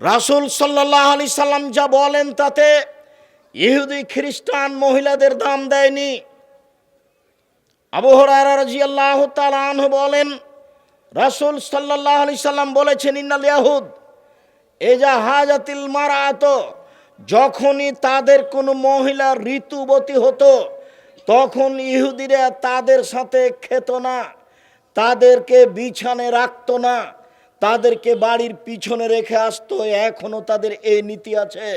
রাসুল সাল্লাহ আলি সাল্লাম যা বলেন তাতে ইহুদি, খ্রিস্টান মহিলাদের দাম দেয়নি। আবু হরারা রাজিয়াল্লাহ তালাহ বলেন, রাসুল সাল্লাহ আলি সাল্লাম বলেছেন, ইন্নাল ইয়াহুদ, এজা হাজাতিল মারাত, যখনই তাদের কোনো মহিলা ঋতুবতী হতো তখন ইহুদিরা তাদের সাথে খেত না, তাদেরকে বিছানে রাখত না তাদেরকে বাড়ির পিছনে রেখে আসতো, এখনও তাদের এই নীতি আছে।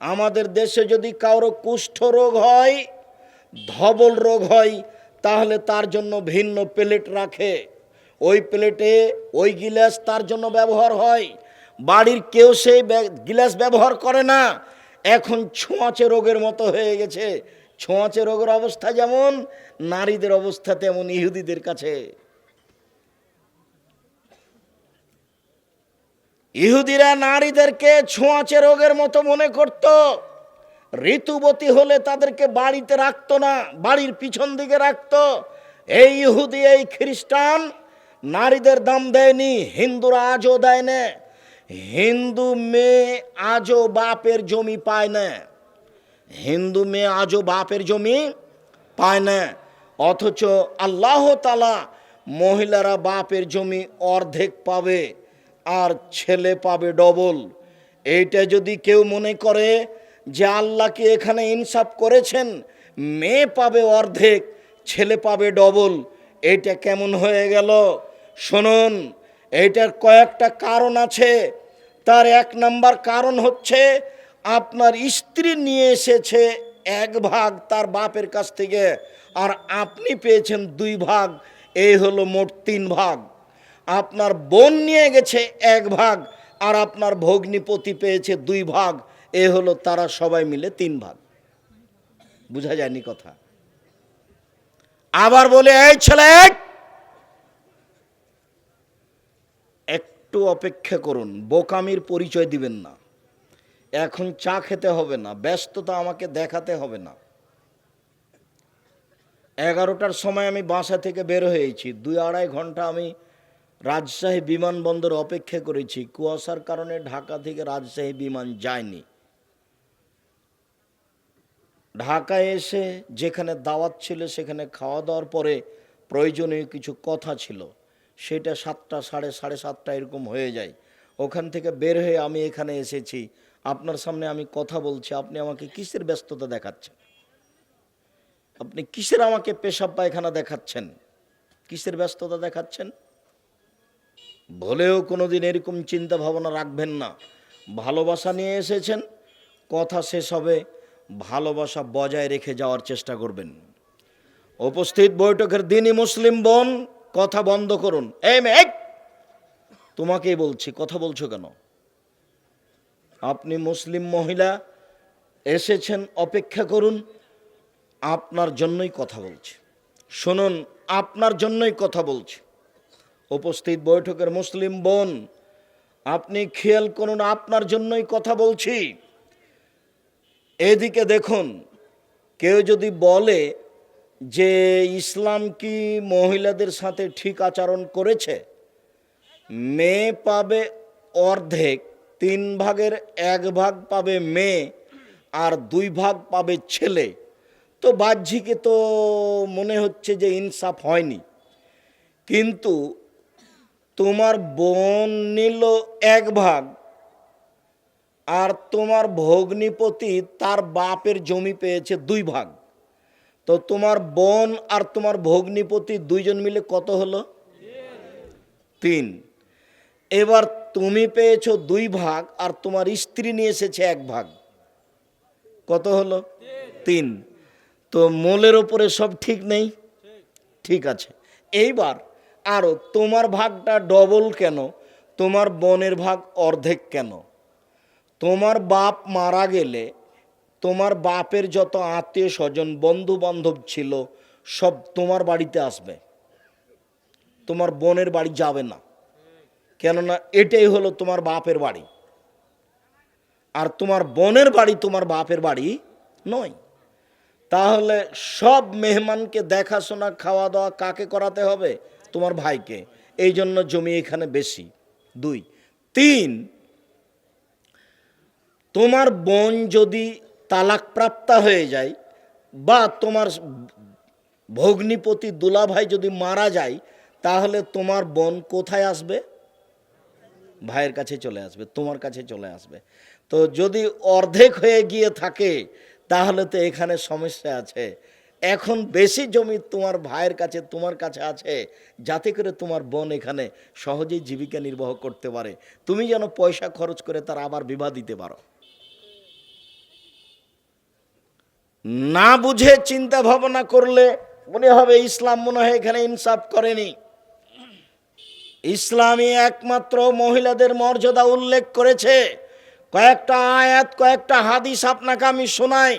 আমাদের দেশে যদি কারও কুষ্ঠ রোগ হয়, ধবল রোগ হয়, তাহলে তার জন্য ভিন্ন প্লেট রাখে। ওই প্লেটে ওই গিলাস তার জন্য ব্যবহার হয়। বাড়ির কেউ সেই গিলাস ব্যবহার করে না। এখন ছোঁয়াচে রোগের মতো হয়ে গেছে। ছোঁয়াচে রোগের অবস্থা যেমন, নারীদের অবস্থা তেমন ইহুদিদের কাছে। ইহুদিরা নারীদেরকে ছোঁয়াচে রোগের মতো মনে করত। ঋতুবতী হলে তাদেরকে বাড়িতে রাখতো না, বাড়ির পিছন দিকে রাখতো। এই ইহুদি, এই খ্রিস্টান নারীদের দাম দেয়নি, হিন্দুরা আজও দেয় না হিন্দু মেয়ে আজও বাপের জমি পায় না হিন্দু মেয়ে আজও বাপের জমি পায় না অথচ আল্লাহ তালা মহিলারা বাপের জমি অর্ধেক পাবে। আর ছেলে পাবে ডবল। এইটা যদি কেউ মনে করে যে আল্লাহকে এখানে ইনসাফ করেছেন, মেয়ে পাবে অর্ধেক, ছেলে পাবে ডবল। এইটা কেমন হয়ে গেল? শুনুন, এইটার কয়েকটা কারণ আছে। তার এক নাম্বার কারণ হচ্ছে, আপনার স্ত্রী নিয়ে এসেছে এক ভাগ তার বাপের কাছ থেকে, আর আপনি পেয়েছেন দুই ভাগ। এই হলো মোট তিন ভাগ। আপনার বোন নিয়ে গেছে এক ভাগ আর আপনার ভগ্নিপতি পেয়েছে দুই ভাগ। এ হলো তারা সবাই মিলে তিন ভাগ। বুঝা যায়নি কথা? আবার বলে, এই ছেলে, একটু অপেক্ষা করুন, বোকামির পরিচয় দিবেন না। এখন চা খেতে হবে না, ব্যস্ততা আমাকে দেখাতে হবে না। এগারোটার সময় আমি বাসা থেকে বের হয়েছি। দুই আড়াই ঘণ্টা আমি রাজশাহী বিমানবন্দর অপেক্ষা করেছি। কুয়াশার কারণে ঢাকা থেকে রাজশাহী বিমান যায়নি। ঢাকায় এসে যেখানে দাওয়াত ছিল, সেখানে খাওয়া দাওয়ার পরে প্রয়োজনীয় কিছু কথা ছিল। সেটা সাতটা, সাড়ে সাড়ে সাতটা এরকম হয়ে যায়। ওখান থেকে বের হয়ে আমি এখানে এসেছি। আপনার সামনে আমি কথা বলছি। আপনি আমাকে কিসের ব্যস্ততা দেখাচ্ছেন? আপনি কিসের আমাকে পেশাব পায়খানা দেখাচ্ছেন? কিসের ব্যস্ততা দেখাচ্ছেন? ভুলেও কোনোদিন এরকম চিন্তা ভাবনা রাখবেন না। ভালোবাসা নিয়ে এসেছেন, কথা শেষ হবে, ভালোবাসা বজায় রেখে যাওয়ার চেষ্টা করবেন। উপস্থিত বৈঠকের দিনই মুসলিম বোন, কথা বন্ধ করুন। এম এক তোমাকেই বলছি, কথা বলছো কেন? আপনি মুসলিম মহিলা, এসেছেন, অপেক্ষা করুন, আপনার জন্যই কথা বলছি। শুনুন, আপনার জন্যই কথা বলছি। উপস্থিত বৈঠকের মুসলিম বোন, আপনি খেয়াল করুন, আপনার জন্যই কথা বলছি। এদিকে দেখুন, কেউ যদি বলে যে ইসলাম কি মহিলাদের সাথে ঠিক আচরণ করেছে, মেয়ে পাবে অর্ধেক, তিন ভাগের এক ভাগ পাবে মেয়ে আর দুই ভাগ পাবে ছেলে। তো বাহ্যিকে তো মনে হচ্ছে যে ইনসাফ হয়নি। কিন্তু তোমার বোন নিল এক ভাগ, আর তোমার ভগ্নিপতি তার বাপের জমি পেয়েছে দুই ভাগ। তো তোমার বোন আর তোমার ভগ্নিপতি দুইজন মিলে কত হলো? তিন। এবার তুমি পেয়েছ দুই ভাগ, আর তোমার স্ত্রী নিয়ে এসেছে এক ভাগ। কত হলো? তিন। তো মোলের ওপরে সব ঠিক নেই? ঠিক আছে। এইবার আরও তোমার ভাগটা ডবল কেন? তোমার বোনের ভাগ অর্ধেক কেন? তোমার বাপ মারা গেলে, তোমার বাপের যত আত্মীয় স্বজন বন্ধু বান্ধব ছিল, সব তোমার বাড়িতে আসবে। তোমার বোনের বাড়ি যাবে না। কেননা এটাই হলো তোমার বাপের বাড়ি। আর তোমার বোনের বাড়ি তোমার বাপের বাড়ি নয়। তাহলে সব মেহমানকে দেখাশোনা খাওয়া দাওয়া কাকে করাতে হবে? তোমার ভাইকে। এই জন্য জমি এখানে বেশি। দুই। তিন, তোমার বোন যদি তালাকপ্রাপ্তা হয়ে যায় বা তোমার ভগ্নিপতি দুলাভাই যদি মারা যায়, তাহলে তোমার বোন কোথায় আসবে? ভাইয়ের কাছে চলে আসবে, তোমার কাছে চলে আসবে। তো যদি অর্ধেক হয়ে গিয়ে থাকে, তাহলে তো এখানে সমস্যা আছে। এখন বেশি জমি তোমার ভাইয়ের কাছে, তোমার কাছে আছে, যাতে করে তোমার বোন এখানে সহজেই জীবিকা নির্বাহ করতে পারে। তুমি যেন পয়সা খরচ করে তার আবার বিবাহ দিতে পারো। না বুঝে চিন্তা ভাবনা করলে মনে হবে ইসলাম মনে হয় এখানে ইনসাফ করেনি। ইসলামী একমাত্র মহিলাদের মর্যাদা উল্লেখ করেছে। কয়েকটা আয়াত, কয়েকটা হাদিস আপনাকে আমি শোনাই।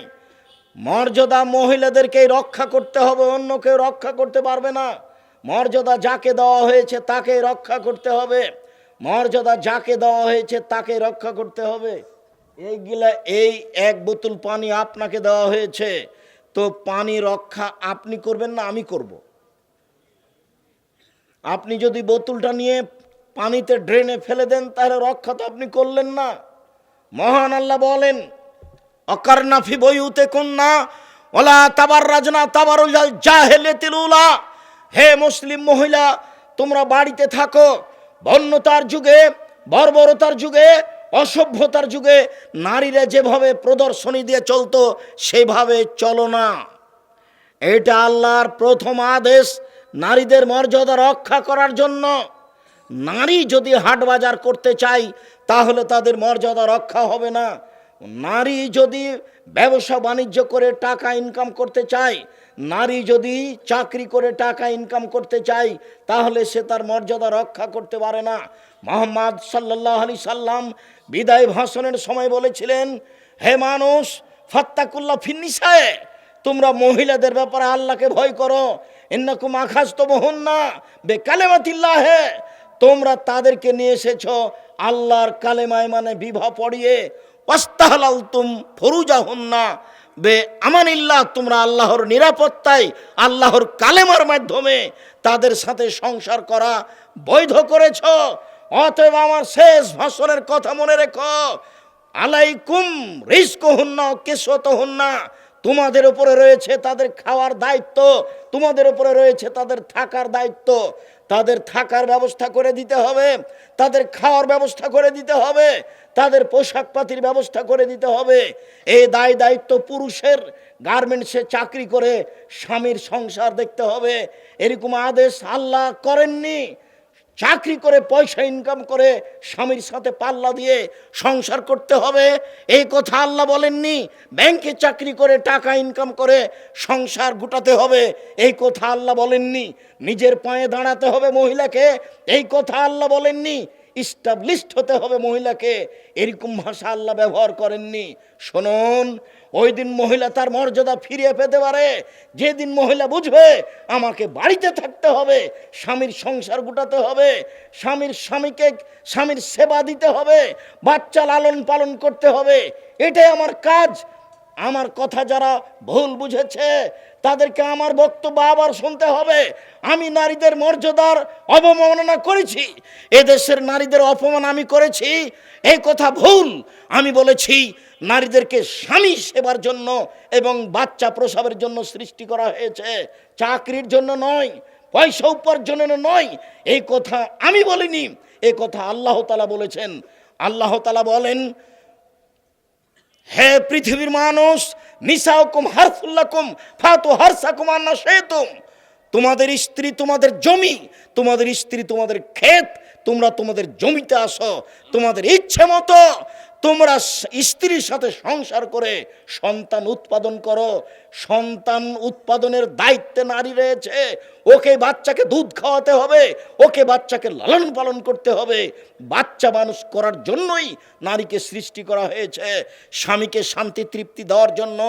মর্যাদা মহিলাদেরকে রক্ষা করতে হবে, অন্য কেউ রক্ষা করতে পারবে না। মর্যাদা যাকে দেওয়া হয়েছে তাকে রক্ষা করতে হবে। মর্যাদা যাকে দেওয়া হয়েছে তাকে রক্ষা করতে হবে। এইগুলা, এই এক বোতল পানি আপনাকে দেওয়া হয়েছে। তো পানি রক্ষা আপনি করবেন না, আমি করব। আপনি যদি বোতলটা নিয়ে পানিতে ড্রেনে ফেলে দেন, তাহলে রক্ষা তো আপনি করলেন না। মহান আল্লাহ বলেন অকারনাফি বইউতে কন্যা ওলা তাবার রাজনা তাবার জাহেলেতিলুলা হে মুসলিম মহিলা, তোমরা বাড়িতে থাকো। বন্যতার যুগে, বর্বরতার যুগে, অসভ্যতার যুগে নারীরা যেভাবে প্রদর্শনী দিয়ে চলতো, সেভাবে চলো না। এটা আল্লাহর প্রথম আদেশ নারীদের মর্যাদা রক্ষা করার জন্য। নারী যদি হাট বাজার করতে চাই তাহলে তাদের মর্যাদা রক্ষা হবে না। নারী যদি ব্যবসা বাণিজ্য করে টাকা ইনকাম করতে চায়, নারী যদি চাকরি করে টাকা ইনকাম করতে চায়, তাহলে সে তার মর্যাদা রক্ষা করতে পারে না। মোহাম্মদ সাল্লাহ আলি সাল্লাম বিদায় ভাষণের সময় বলেছিলেন, হে মানুষ, ফাত্তাকুল্লাহ ফিন্নিসায় তোমরা মহিলাদের ব্যাপারে আল্লাহকে ভয় করো। এন্নাকুম আখাস তো বহন না বে কালেমাতিল্লাহ হে তোমরা তাদেরকে নিয়ে এসেছ আল্লাহর কালেমায় মানে বিবাহ পড়িয়ে ওয়াস্তাহালাল তুম ফরুজা হন না বে আমানিল্লাহ, তোমরা আল্লাহর নিরাপত্তায়, আল্লাহর কালেমার মাধ্যমে তাদের সাথে সংসার করা বৈধ করেছ। অতএব আমার শেষ ভাষণের কথা মনে রেখো। আলাইকুম রিস্ক হন না কেশত হন না তোমাদের উপরে রয়েছে তাদের খাওয়ার দায়িত্ব, তোমাদের উপরে রয়েছে তাদের থাকার দায়িত্ব। তাদের থাকার ব্যবস্থা করে দিতে হবে, তাদের খাওয়ার ব্যবস্থা করে দিতে হবে তাদের পোশাক পাতির ব্যবস্থা করে দিতে হবে। এই দায় দায়িত্ব পুরুষের। গার্মেন্টসে চাকরি করে স্বামীর সংসার দেখতে হবে। এরকম আদেশ আল্লাহ করেননি। চাকরি করে পয়সা ইনকাম করে স্বামীর সাথে পাল্লা দিয়ে সংসার করতে হবে। এই কথা আল্লাহ বলেননি। ব্যাংকে চাকরি করে টাকা ইনকাম করে সংসার গুটাতে হবে। এই কথা আল্লাহ বলেননি। নিজের পায়ে দাঁড়াতে হবে মহিলাকে। এই কথা আল্লাহ বলেননি। ইস্টাবলিশড হতে হবে মহিলাকে। এরকম ভাষা আল্লাহ ব্যবহার করেননি। শুনুন, ওই দিন মহিলা তার মর্যাদা ফিরিয়ে পেতে পারে। যেদিন মহিলা বুঝবে, আমাকে বাড়িতে থাকতে হবে, স্বামীর সংসার গুটাতে হবে, স্বামীর স্বামীকে, স্বামীর সেবা দিতে হবে, বাচ্চা লালন পালন করতে হবে। এটাই আমার কাজ। আমার কথা যারা ভুল বুঝেছে তাদেরকে আমার বক্তব্য আবার শুনতে হবে। আমি নারীদের মর্যাদার অবমাননা করেছি। এদেশের নারীদের অপমান আমি করেছি। এই কথা ভুল। আমি বলেছি, নারীদেরকে স্বামী সেবার জন্য এবং বাচ্চা প্রসবের জন্য সৃষ্টি করা হয়েছে। চাকরির জন্য নয়, পয়সা উপার্জনের নয়। এই কথা আমি বলিনি। এই কথা আল্লাহ তালা বলেছেন। আল্লাহ তালা বলেন, হে পৃথিবীর মানুষ হারফুল্লাকুম ফাতু হারসাকুম আন্না শেতুম তোমাদের স্ত্রী তোমাদের জমি, তোমাদের স্ত্রী তোমাদের ক্ষেত, তোমরা তোমাদের জমিতে আসো, তোমাদের ইচ্ছে মতো তোমরা স্ত্রীর সাথে সংসার করে সন্তান উৎপাদন করো। সন্তান উৎপাদনের দায়িত্বে নারী রয়েছে। ওকে বাচ্চাকে দুধ খাওয়াতে হবে, ওকে বাচ্চাকে লালন পালন করতে হবে। বাচ্চা মানুষ করার জন্যই নারীকে সৃষ্টি করা হয়েছে। স্বামীকে শান্তি তৃপ্তি দেওয়ার জন্য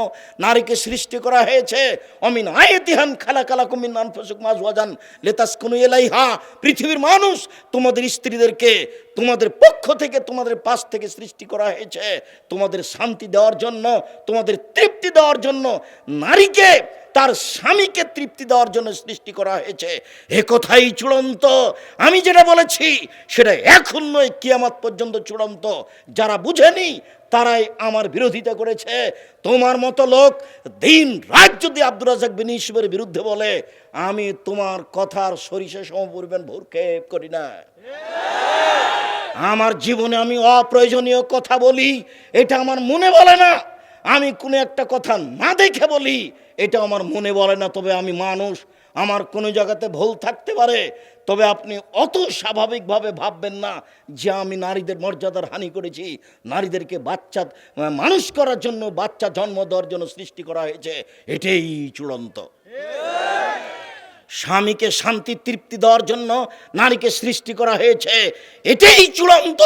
নারীকে সৃষ্টি করা হয়েছে। অমিন আয়তিহান খালা কালা কুমিন নানফসুক মাছ ওয়াজান লেতাস কোনো এলাইহা পৃথিবীর মানুষ তোমাদের স্ত্রীদেরকে তোমাদের পক্ষ থেকে, তোমাদের পাশ থেকে সৃষ্টি করা হয়েছে। তোমাদের শান্তি দেওয়ার জন্য, তোমাদের তৃপ্তি দেওয়ার জন্য নারীকে তার স্বামীকে তৃপ্তি দেওয়ার জন্য সৃষ্টি করা হয়েছে। এ কথাই চূড়ান্ত। আমি যেটা বলেছি, সেটা এখন নয়, কিয়ামত পর্যন্ত চূড়ান্ত। যারা বুঝেনি, তারাই আমার বিরোধিতা করেছে। তোমার মতো লোক দিন রাত যদি আব্দুর রাজাক বিন ইসবের বিরুদ্ধে বলে, আমি তোমার কথার সরিষা সমপরিমাণ ভোরক্ষেপ করি না। আমার জীবনে আমি অপ্রয়োজনীয় কথা বলি, এটা আমার মনে বলে না। আমি কোনো একটা কথা না দেখে বলি, এটা আমার মনে বলে না, তবে আমি মানুষ, আমার কোনো জায়গাতে ভুল থাকতে পারে, তবে আপনি অত স্বাভাবিকভাবে ভাববেন না যে আমি নারীদের মর্যাদার হানি করেছি, নারীদেরকে বাচ্চা, মানুষ করার জন্য বাচ্চা জন্ম দেওয়ার জন্য সৃষ্টি করা হয়েছে, এটাই চূড়ান্ত। স্বামীকে শান্তি তৃপ্তি দেওয়ার জন্য নারীকে সৃষ্টি করা হয়েছে। এটাই চূড়ান্ত।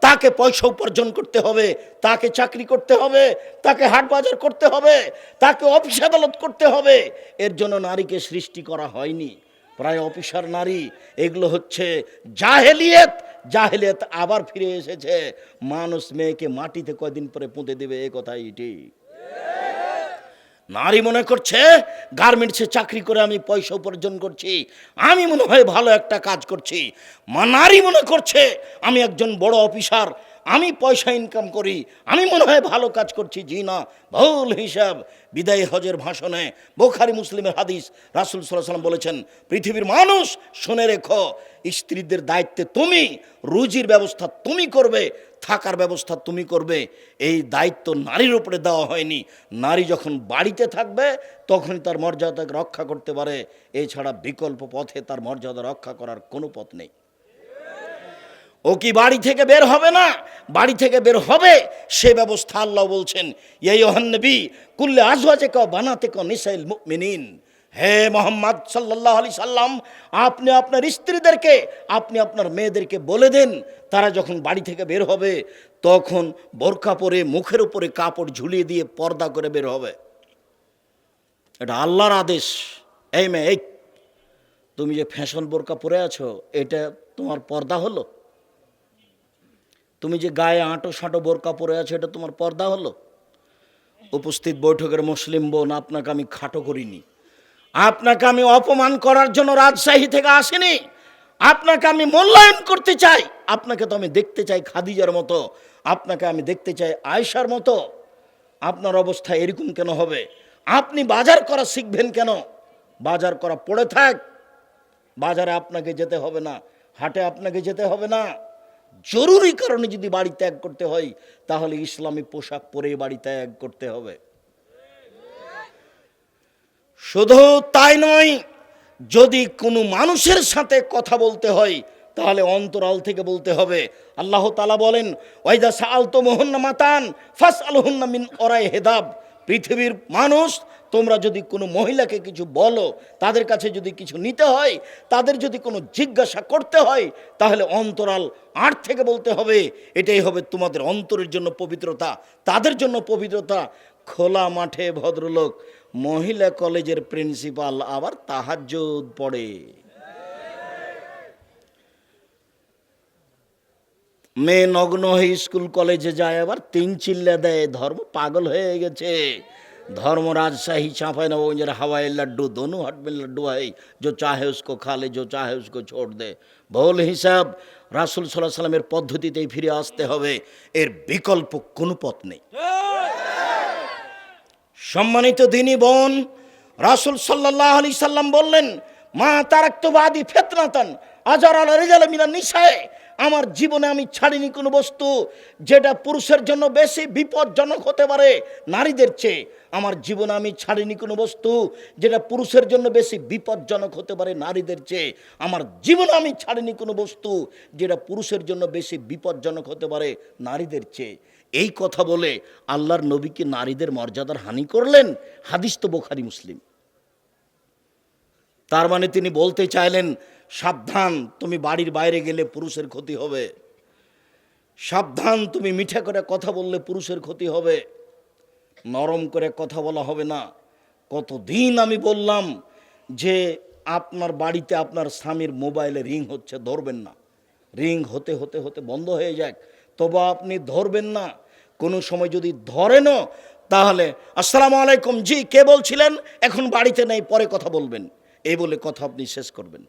তাকে পয়সা উপার্জন করতে হবে, তাকে চাকরি করতে হবে, তাকে হাট বাজার করতে হবে, তাকে অফিস আদালত করতে হবে। এর জন্য নারীকে সৃষ্টি করা হয়নি। প্রায় অফিসার নারী। এগুলো হচ্ছে জাহেলিয়েত। জাহেলিয়েত আবার ফিরে এসেছে। মানুষ মেয়েকে মাটিতে কয়দিন পরে পুঁতে দেবে, এ কথাই ঠিক। নারী মনে করছে গার্মেন্টসে চাকরি করে আমি পয়সা উপার্জন করছি, আমি মনে হয় ভালো একটা কাজ করছি। নারী মনে করছে, আমি একজন বড় অফিসার, আমি পয়সা ইনকাম করি, আমি মনে হয় ভালো কাজ করছি। জি না, ভুল হিসাব। বিদায় হজের ভাষণে বোখারি মুসলিমের হাদিস, রাসুল সাল্লাম বলেছেন, পৃথিবীর মানুষ, শুনে রেখো, স্ত্রীদের দায়িত্বে তুমি, রুজির ব্যবস্থা তুমি করবে থাকার ব্যবস্থা তুমি করবে, এই দায়িত্ব নারীর উপরে দেওয়া হয়নি। নারী যখন বাড়িতে থাকবে, তখনই তার মর্যাদাকে রক্ষা করতে পারে। এছাড়া বিকল্প পথে তার মর্যাদা রক্ষা করার কোনো পথ নেই। ও কি বাড়ি থেকে বের হবে না? বাড়ি থেকে বের হবে, সে ব্যবস্থা আল্লাহ বলছেন এই নবী, কুল্লে আজওয়াজে ক বানাতে ক নিসাইল মুমিনিন। হে মোহাম্মদ সাল্লাহ আলি সাল্লাম, আপনি আপনার স্ত্রীদেরকে, আপনি আপনার মেয়েদেরকে বলে দেন, তারা যখন বাড়ি থেকে বের হবে, তখন বোরকা পরে, মুখের উপরে কাপড় ঝুলিয়ে দিয়ে পর্দা করে বের হবে। এটা আল্লাহর আদেশ। এই মেয়ে, এই, তুমি যে ফ্যাশন বোরকা পরে আছো, এটা তোমার পর্দা হলো? তুমি যে গায়ে আঁটো সাঁটো বোরকা পরে আছো, এটা তোমার পর্দা হলো? উপস্থিত বৈঠকের মুসলিম বোন, আপনাকে আমি খাটো করিনি। আপনাকে আমি অপমান করার জন্য রাজশাহী থেকে আসিনি। আপনাকে আমি মূল্যায়ন করতে চাই। আপনাকে তো আমি দেখতে চাই খাদিজার মতো। আপনাকে আমি দেখতে চাই আয়সার মতো। আপনার অবস্থা এরকম কেন হবে? আপনি বাজার করা শিখবেন কেন? বাজার করা পড়ে থাক। বাজারে আপনাকে যেতে হবে না। হাটে আপনাকে যেতে হবে না। জরুরি কারণে যদি বাড়ি ত্যাগ করতে হয়, তাহলে ইসলামী পোশাক পরে বাড়ি ত্যাগ করতে হবে। শুধু তাই নয়, যদি কোনো মানুষের সাথে কথা বলতে হয়, তাহলে অন্তরাল থেকে বলতে হবে। আল্লাহ তালা বলেন ওয়াইদা সাল তো মোহন্না মাতান ফাস আলহন্না মিন ওরাই হেদাব। পৃথিবীর মানুষ, তোমরা যদি কোনো মহিলাকে কিছু বলো, তাদের কাছে যদি কিছু নিতে হয়, তাদের যদি কোনো জিজ্ঞাসা করতে হয়, তাহলে অন্তরাল আট থেকে বলতে হবে। এটাই হবে তোমাদের অন্তরের জন্য পবিত্রতা, তাদের জন্য পবিত্রতা। খোলা মাঠে ভদ্রলোক মহিলা কলেজের প্রিন্সিপাল আবার তাহাজ্জুদ পড়ে মেয়ে নগ্ন হয়ে স্কুল কলেজে যায় আবার তিন চিল্লা দেয় ধর্ম পাগল হয়ে গেছে धर्म राजशाही चांपा नवंजर हवाई लड्डू दोनों हट में लड्डू है जो चाहे उसको खा ले जो चाहे उसको छोड़ दे ভুল হিসাব রাসুল সাল্লাহ সাল্লামের পদ্ধতিতেই ফিরে আসতে হবে এর বিকল্প কোনো পথ নেই সম্মানিত দিনী বোন, রাসুল সাল্লাহ আলি সাল্লাম বললেন, মা তারাক্তবাদী ফেতনাতন আজার আল রেজাল মিনা নিশায় আমার জীবনে আমি ছাড়িনি কোনো বস্তু যেটা পুরুষের জন্য বেশি বিপজ্জনক হতে পারে, নারীদের চেয়ে। আমার জীবনে আমি ছাড়িনি কোনো বস্তু যেটা পুরুষের জন্য বেশি বিপজ্জনক হতে পারে, নারীদের চেয়ে। আমার জীবনে আমি ছাড়িনি কোনো বস্তু যেটা পুরুষের জন্য বেশি বিপজ্জনক হতে পারে, নারীদের চেয়ে। এই কথা বলে আল্লাহর নবীকে নারীদের মর্যাদার হানি করলেন হাদিস তো বোখারি মুসলিম। তার মানে তিনি বলতে চাইলেন, সাবধান, তুমি বাড়ির বাইরে গেলে পুরুষের ক্ষতি হবে। সাবধান, তুমি মিঠা করে কথা বললে পুরুষের ক্ষতি হবে। নরম করে কথা বলা হবে না। কতদিন আমি বললাম যে আপনার বাড়িতে আপনার স্বামীর মোবাইলে রিং হচ্ছে, ধরবেন না। রিং হতে হতে হতে বন্ধ হয়ে যাক। তবে আপনি ধরবেন না। কোনো সময় যদি ধরেনও তাহলে, আসসালামু আলাইকুম, জি, কে বলছিলেন? এখন বাড়িতে নেই, পরে কথা বলবেন। এই বলে কথা আপনি শেষ করবেন।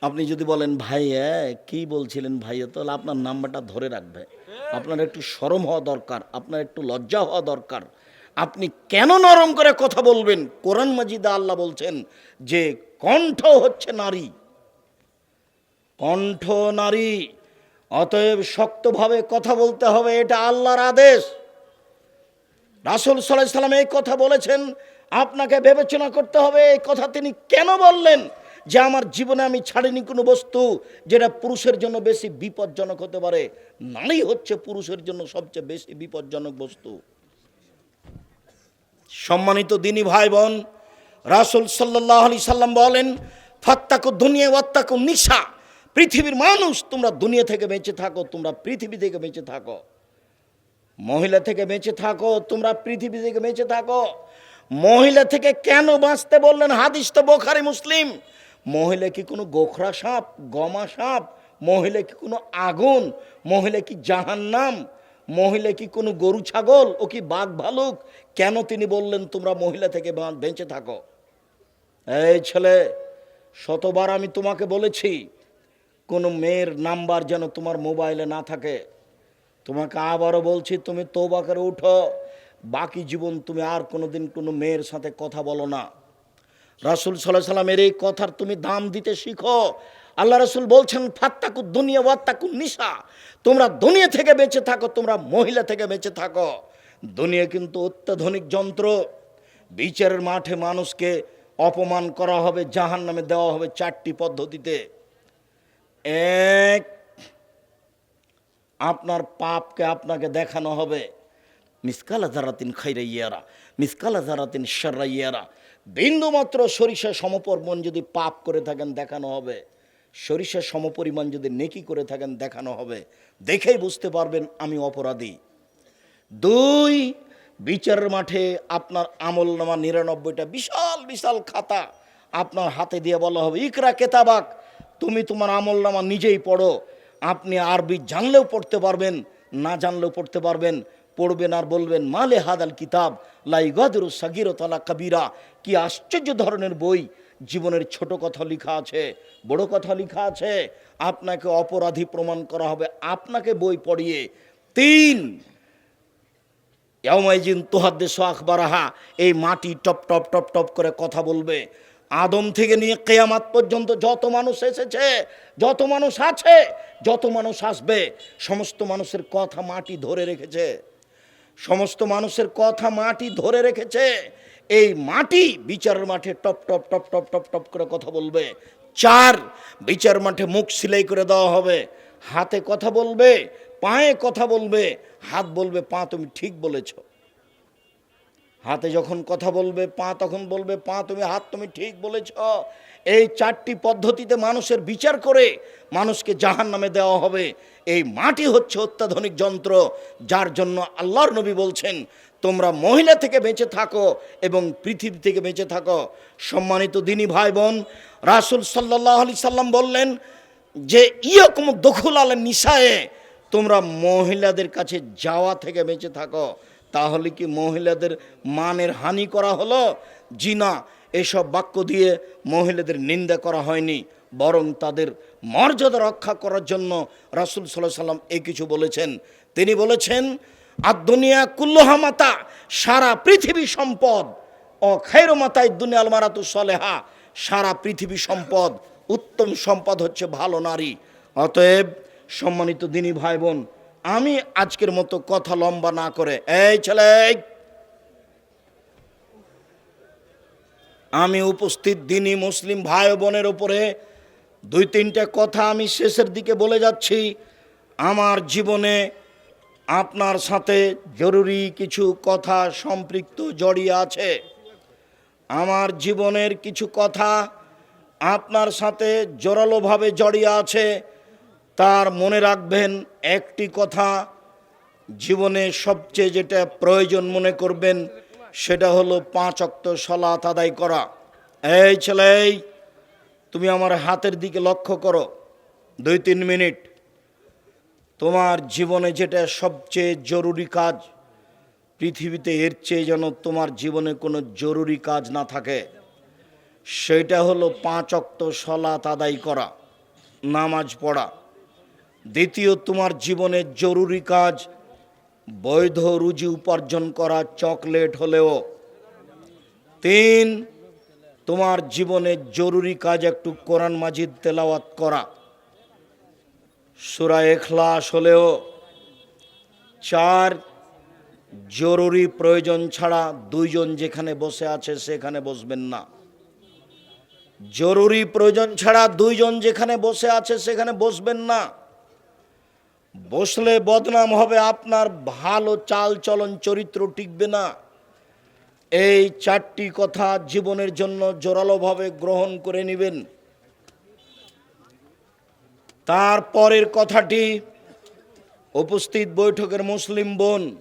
আপনি যদি বলেন ভাই হ্যাঁ কি বলছিলেন ভাইয়া? তাহলে আপনার নাম্বারটা ধরে রাখবে। আপনার একটু সরম হওয়া দরকার, আপনার একটু লজ্জা হওয়া দরকার। আপনি কেন নরম করে কথা বলবেন? কোরআন মাজিদা আল্লাহ বলছেন যে, কণ্ঠ হচ্ছে নারী। কণ্ঠ নারী। অতএব শক্তভাবে কথা বলতে হবে, এটা আল্লাহর আদেশ। রাসুল সাল্লাহ সাল্লাম এই কথা বলেছেন, আপনাকে বিবেচনা করতে হবে, এই কথা তিনি কেন বললেন? যে আমার জীবনে আমি ছাড়িনি কোনো বস্তু যেটা পুরুষের জন্য বেশি বিপজ্জনক হতে পারে। নারী হচ্ছে পুরুষের জন্য সবচেয়ে বেশি বিপজ্জনক বস্তু। সম্মানিত দিনী ভাই বোন রাসুল সাল্লাহ আলি সাল্লাম বলেন, ফাত্তাকু দুনিয়া ওয়াত্তাকু নিশা। পৃথিবীর মানুষ, তোমরা দুনিয়া থেকে বেঁচে থাকো, তোমরা পৃথিবী থেকে বেঁচে থাকো। মহিলা থেকে বেঁচে থাকো, তোমরা পৃথিবী থেকে বেঁচে থাকো। মহিলা থেকে কেন বাঁচতে বললেন হাদিস তো বোখারি মুসলিম। মহিলা কি কোনো গোখরা সাপ, গমা সাপ? মহিলা কি কোনো আগুন? মহিলা কি জাহান্নাম? মহিলা কি কোনো গরু ছাগল? ও কি বাঘ ভালুক? কেন তিনি বললেন তোমরা মহিলা থেকে বেঁচে থাকো? এই ছেলে, শতবার আমি তোমাকে বলেছি কোনো মেয়ের নাম্বার যেন তোমার মোবাইলে না থাকে। তোমাকে আবারও বলছি, তুমি তোবা করে উঠো। বাকি জীবন তুমি আর কোনোদিন কোনো মেয়ের সাথে কথা বলো না। রাসুল সাল্লাহ সাল্লামের এই কথার তুমি দাম দিতে শিখো। আল্লাহ রসুল বলছেন, ফাত্তাকু দুনিয়া ওয়াত্তাকু নিশা তোমরা দুনিয়া থেকে বেঁচে থাকো, তোমরা মহিলা থেকে বেঁচে থাকো। দুনিয়া কিন্তু অত্যাধুনিক যন্ত্র। বিচারের মাঠে মানুষকে অপমান করা হবে জাহান নামে দেওয়া হবে চারটি পদ্ধতিতে। এক, আপনার পাপকে আপনাকে দেখানো হবে। মিসকালা জারাতিন খাইরাইয়ারা, মিসকালা জারাতিন সারাইয়ারা বিন্দুমাত্র সরিষা সমপরিমাণ যদি পাপ করে থাকেন, দেখানো হবে। সরিষা সমপরিমাণ যদি নেকি করে থাকেন, দেখানো হবে। দেখেই বুঝতে পারবেন আমি অপরাধী। দুই, বিচারের মাঠে আপনার আমল নামা নিরানব্বইটা বিশাল বিশাল খাতা আপনার হাতে দিয়ে বলা হবে, ইকরা কেতাবাক তুমি তোমার আমল নামা নিজেই পড়ো। আপনি আরবি জানলেও পড়তে পারবেন, না জানলেও পড়তে পারবেন। পড়বেন আর বলবেন, মালে হাদাল কিতাব? লাই গদরু সাগির তালা কাবিরা। কি আশ্চর্য ধরনের বই। জীবনের ছোট কথা লেখা আছে, বড় কথা লেখা আছে। আপনাকে অপরাধী প্রমাণ করা হবে। আপনাকে বই পড়িয়ে তিন তোহাদ্দে আখবরাহা, এই মাটি টপ টপ টপ টপ করে কথা বলবে। আদম থেকে নিয়ে কেয়ামাত পর্যন্ত যত মানুষ এসেছে, যত মানুষ আছে, যত মানুষ আসবে, সমস্ত মানুষের কথা মাটি ধরে রেখেছে। সমস্ত মানুষের কথা মাটি ধরে রেখেছে। এই মাটি বিচারের মাঠে টপ টপ টপ টপ টপ টপ করে কথা বলবে। চার বিচার মাঠে মুখ সিলাই করে দেওয়া হবে। হাতে কথা বলবে, পায়ে কথা বলবে, হাত বলবে, পা তুমি ঠিক বলেছ। হাতে যখন কথা বলবে, পা তখন বলবে, পা তুমি, হাত তুমি ঠিক বলেছ। এই চারটি পদ্ধতিতে মানুষের বিচার করে মানুষকে জাহান নামে দেওয়া হবে। এই মাটি হচ্ছে অত্যাধুনিক যন্ত্র, যার জন্য আল্লাহর নবী বলছেন, তোমরা মহিলা থেকে বেঁচে থাকো এবং পৃথিবী থেকে বেঁচে থাকো। সম্মানিত দিনী ভাই বোন রাসুল সাল্লাহ আলি সাল্লাম বললেন যে ইয়কম দখল আলে নিশায়ে তোমরা মহিলাদের কাছে যাওয়া থেকে বেঁচে থাকো। তাহলে কি মহিলাদের মানের হানি করা হলো? জি না, এসব বাক্য দিয়ে মহিলাদের নিন্দা করা হয়নি, বরং তাদের মর্যাদা রক্ষা করার জন্য রাসুল সাল্লাহ সাল্লাম এই কিছু বলেছেন। তিনি বলেছেন আদুনিয়া কুল্লোহা মাতা, সারা পৃথিবী সম্পদ। ও মাতায় দুনিয়া আলমারাতু সলেহা, সারা পৃথিবী সম্পদ, উত্তম সম্পদ হচ্ছে ভালো নারী। অতএব সম্মানিত দিনী ভাই বোন আমি আজকের মতো কথা লম্বা না করে, এই ছেলে আমি উপস্থিত দিনই মুসলিম ভাই বোনের উপরে দুই তিনটা কথা আমি শেষের দিকে বলে যাচ্ছি। আমার জীবনে আপনার সাথে জরুরি কিছু কথা সম্পৃক্ত জড়িয়ে আছে। আমার জীবনের কিছু কথা আপনার সাথে জোরালোভাবে জড়িয়ে আছে। তার মনে রাখবেন, একটি কথা জীবনে সবচেয়ে যেটা প্রয়োজন মনে করবেন, সেটা হলো পাঁচ অক্ত সলাত আদায় করা। এই ছেলে, তুমি আমার হাতের দিকে লক্ষ্য করো। দুই তিন মিনিট। তোমার জীবনে যেটা সবচেয়ে জরুরি কাজ, পৃথিবীতে এর চেয়ে যেন তোমার জীবনে কোনো জরুরি কাজ না থাকে, সেটা হলো পাঁচ অক্ত সলাত আদায় করা, নামাজ পড়া। দ্বিতীয়, তোমার জীবনের জরুরি কাজ, বৈধ রুজি উপার্জন করা চকলেট হলেও। তিন, তোমার জীবনের জরুরি কাজ একটু কোরআন মাজিদ তেলাওয়াত করা। সুরা এখলাস হলেও। চার, জরুরি প্রয়োজন ছাড়া দুইজন যেখানে বসে আছে সেখানে বসবেন না। জরুরি প্রয়োজন ছাড়া দুইজন যেখানে বসে আছে সেখানে বসবেন না। বসলে বদনাম হবে আপনার ভালো চাল চলন চরিত্র টিকবে না। এই চারটি কথা জীবনের জন্য জোরালোভাবে গ্রহণ করে নেবেন। তারপরের কথাটি উপস্থিত বৈঠকের মুসলিম বোন,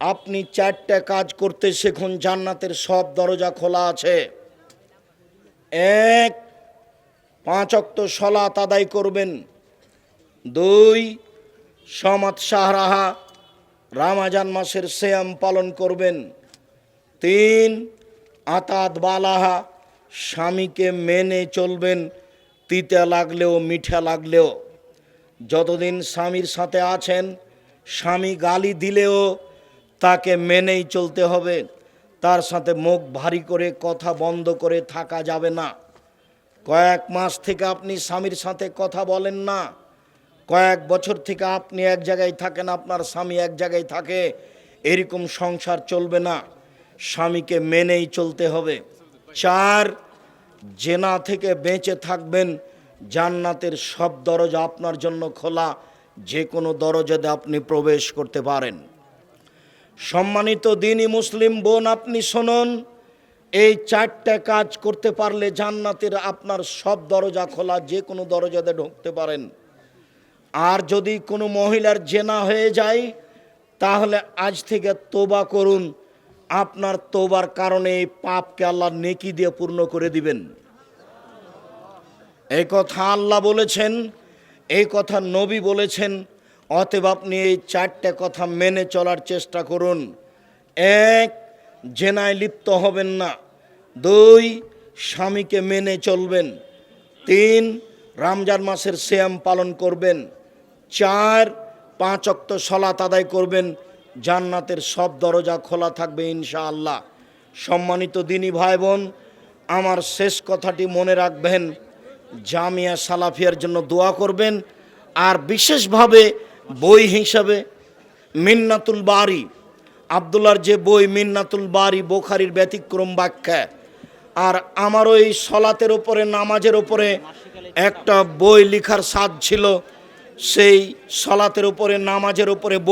আপনি চারটা কাজ করতে শেখুন, জান্নাতের সব দরজা খোলা আছে। এক, পাঁচ অক্ত সলাত আদায় করবেন। দুই, সমাত শাহরাহা রামাজান মাসের শ্যাম পালন করবেন। তিন, আতাত বালাহা স্বামীকে মেনে চলবেন, তিতা লাগলেও মিঠা লাগলেও। যতদিন স্বামীর সাথে আছেন, স্বামী গালি দিলেও তাকে মেনেই চলতে হবে। তার সাথে মুখ ভারী করে কথা বন্ধ করে থাকা যাবে না। কয়েক মাস থেকে আপনি স্বামীর সাথে কথা বলেন না। কয়েক বছর থেকে আপনি এক জায়গায় থাকেন, আপনার স্বামী এক জায়গায় থাকে, এরকম সংসার চলবে না। স্বামীকে মেনেই চলতে হবে। চার, জেনা থেকে বেঁচে থাকবেন, জান্নাতের সব দরজা আপনার জন্য খোলা যে কোনো দরজাতে আপনি প্রবেশ করতে পারেন। সম্মানিত দিনই মুসলিম বোন, আপনি শুনুন, এই চারটা কাজ করতে পারলে জান্নাতের আপনার সব দরজা খোলা যে কোনো দরজাতে ঢুকতে পারেন। আর যদি কোনো মহিলার জেনা হয়ে যায়, তাহলে আজ থেকে তোবা করুন। আপনার তোবার কারণে এই পাপকে আল্লাহ নেকি দিয়ে পূর্ণ করে দিবেন। এই কথা আল্লাহ বলেছেন, এই কথা নবী বলেছেন, অতএব আপনি এই চারটে কথা মেনে চলার চেষ্টা করুন। এক, জেনায় লিপ্ত হবেন না। দুই, স্বামীকে মেনে চলবেন। তিন, রমজান মাসের শ্যাম পালন করবেন। চার, পাঁচ অক্ত সলাত আদায় করবেন, জান্নাতের সব দরজা খোলা থাকবে ইনশাআল্লাহ। সম্মানিত দিনী ভাই বোন আমার শেষ কথাটি মনে রাখবেন, জামিয়া সালাফিয়ার জন্য দোয়া করবেন, আর বিশেষভাবে বই হিসাবে মিন্নাতুল বাড়ি আবদুল্লার যে বই মিন্নাতুল বাড়ি বোখারির ব্যতিক্রম ব্যাখ্যা, আর আমারও এই সলাতের ওপরে নামাজের ওপরে একটা বই লিখার স্বাদ ছিল সেই সলাতের উপরে নামাজের উপরে